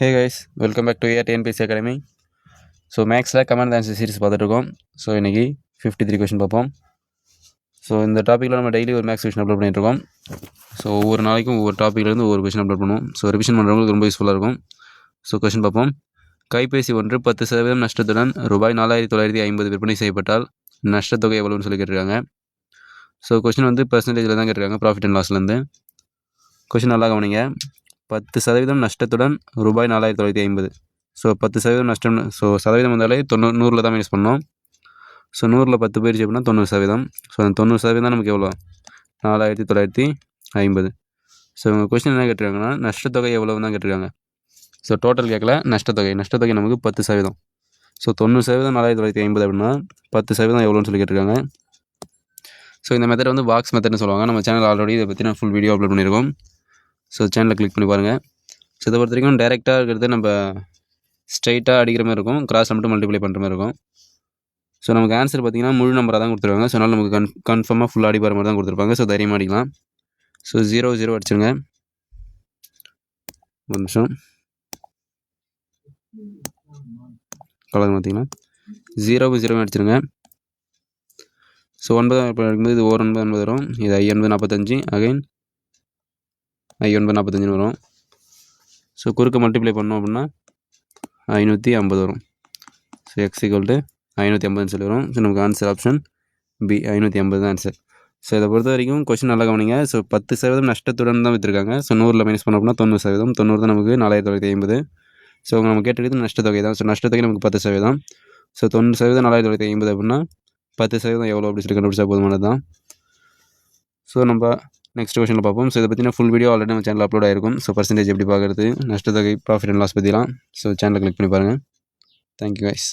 Hey guys welcome back to A TNPSC academy so மேக்ஸில் comment answer series பார்த்துட்ருக்கோம். So இன்றைக்கி fifty three question பார்ப்போம். So இந்த டாப்பிக்கில் நம்ம டெய்லி ஒரு மேக்ஸ் கொஷின் அப்லோட் பண்ணிட்டுருக்கோம் ஸோ ஒவ்வொரு நாளைக்கும் ஒவ்வொரு டாப்பிக்லேருந்து ஒவ்வொரு கொஷின் அப்லோட் பண்ணுவோம். ஸோ ரிவிஷன் பண்ணுறவங்களுக்கு ரொம்ப யூஸ்ஃபுல்லாக இருக்கும். ஸோ கொஷின் பார்ப்போம். கைபேசி ஒன்று பத்து சதவீதம் நஷ்டத்துடன் ரூபாய் நாலாயிரத்தி தொள்ளாயிரத்தி ஐம்பது விற்பனை செய்யப்பட்டால் நஷ்டத்தொகை எவ்வளோன்னு சொல்லி கேட்டிருக்காங்க. ஸோ கொஷின் வந்து பர்சன்டேஜில் தான் கேட்டிருக்காங்க ப்ராஃபிட் அண்ட் லாஸ்லேருந்து கொஷின் நல்லா கவனிங்க. பத்து சதவீதம் நஷ்டத்துடன் ரூபாய் நாலாயிரத்தி தொள்ளாயிரத்தி ஐம்பது. ஸோ பத்து சதவீதம் நஷ்டம் ஸோ சதவீதம் வந்தாலே தொண்ணூறு நூறில் தான் மைனஸ் பண்ணோம். ஸோ நூறில் பத்து போயிடுச்சு அப்படின்னா தொண்ணூறு சதவீதம். ஸோ அந்த தொண்ணூறு சதவீதம் நமக்கு எவ்வளோ நாலாயிரத்தி தொள்ளாயிரத்தி ஐம்பது. ஸோ இவங்க கொஸ்டின் என்ன கேட்டிருக்காங்கன்னா நஷ்டத்தொகை எவ்வளோ தான் கேட்டிருக்காங்க. ஸோ டோட்டல் கேட்கல நஷ்டத்தொகை. நஷ்டத்தொகை நமக்கு பத்து சதவீதம். ஸோ தொண்ணூறு சதவீதம் நாலாயிரத்தி தொள்ளாயிரத்தி ஐம்பது அப்படின்னா பத்து சதவீதம் எவ்வளோன்னு சொல்லி கேட்டிருக்காங்க. ஸோ இந்த மெத்தட் வந்து பாக்ஸ் மெத்தட்னு சொல்லுவாங்க. நம்ம சேனல் ஆல்ரெடி இதை பற்றி நான் ஃபுல் வீடியோ அப்லோட் பண்ணியிருக்கோம். ஸோ சேனலை கிளிக் பண்ணி பாருங்கள் ஸோ இதை பொறுத்த வரைக்கும் டேரெக்டாக இருக்கிறது நம்ம ஸ்ட்ரைட்டாக அடிக்கிற மாதிரி இருக்கும். கிராஸில் மட்டும் மல்டிப்ளை பண்ணுற மாதிரி இருக்கும். ஸோ நமக்கு ஆன்சர் பார்த்தீங்கன்னா முழு நம்பராக தான் கொடுத்துருவாங்க. ஸோ அதனால் நமக்கு கன் கன்ஃபார்மாக ஃபுல்லாக அடிப்பார் மாதிரி தான் கொடுத்துருப்பாங்க. ஸோ தைரியமாக அடிக்கலாம். ஸோ ஜீரோ ஜீரோ அடிச்சிருங்க. ஒரு நிமிஷம். கலர் பார்த்தீங்கன்னா ஜீரோ ஜீரோ அடிச்சிருங்க. ஸோ ஒன்பதாம் எடுக்கும்போது இது ஓர் ஒன்பது ஒன்பது வரும். இது ஐ ஒன்பது நாற்பத்தஞ்சு. அகைன் ஒன்பது நாற்பத்தஞ்சுன்னு வரும். ஸோ குறுக்க மல்டிப்ளை பண்ணோம் அப்படின்னா ஐநூற்றி ஐம்பது வரும். ஸோ எக்ஸ் ஈக்குவல் டு ஐநூற்றி ஐம்பதுன்னு சொல்லி வரும். ஸோ நமக்கு ஆன்சர் ஆப்ஷன் பி ஐநூற்றி ஐம்பது தான் ஆன்சர் ஸோ இதை பொறுத்த வரைக்கும் கொஷின் நல்லா கவனிங்க. ஸோ பத்து சதவீதம் நஷ்டத்துடன் தான் விற்றுருக்காங்க ஸோ நூறில் மைனஸ் பண்ணோம் அப்படின்னா தொண்ணூறு சதவீதம். தொண்ணூறு தான் நமக்கு நாலாயிரத்தி தொள்ளாயிரத்தி ஐம்பது. ஸோ நம்ம கேட்டிருக்கிறது நஷ்டத்தொகை தான். ஸோ நஷ்டத்தொகை நமக்கு பத்து சதவீதம். ஸோ தொண்ணூறு சதவீதம் நாலாயிரத்தி தொள்ளாயிரத்தி ஐம்பது அப்படின்னா பத்து சதவீதம் எவ்வளோ அப்படி சொல்லி கண்டுபிடிச்சா போதுமானது தான். ஸோ நம்ம நெக்ஸ்ட் கொஷனில் பார்ப்போம். ஸோ இதை பற்றின ஃபுல் வீடியோ ஆல்ரெடி நம்ம சேனல் அப்லோட் ஆயிருக்கும். ஸோ பர்சன்டேஜ் எப்படி பார்க்குறது? நஷ்டத்தொகை ப்ராஃபிட் அண்ட் லாஸ் பற்றிலாம் ஸோ சேனலை கிளிக் பண்ணி பாருங்கள் தேங்க்யூ கைஸ்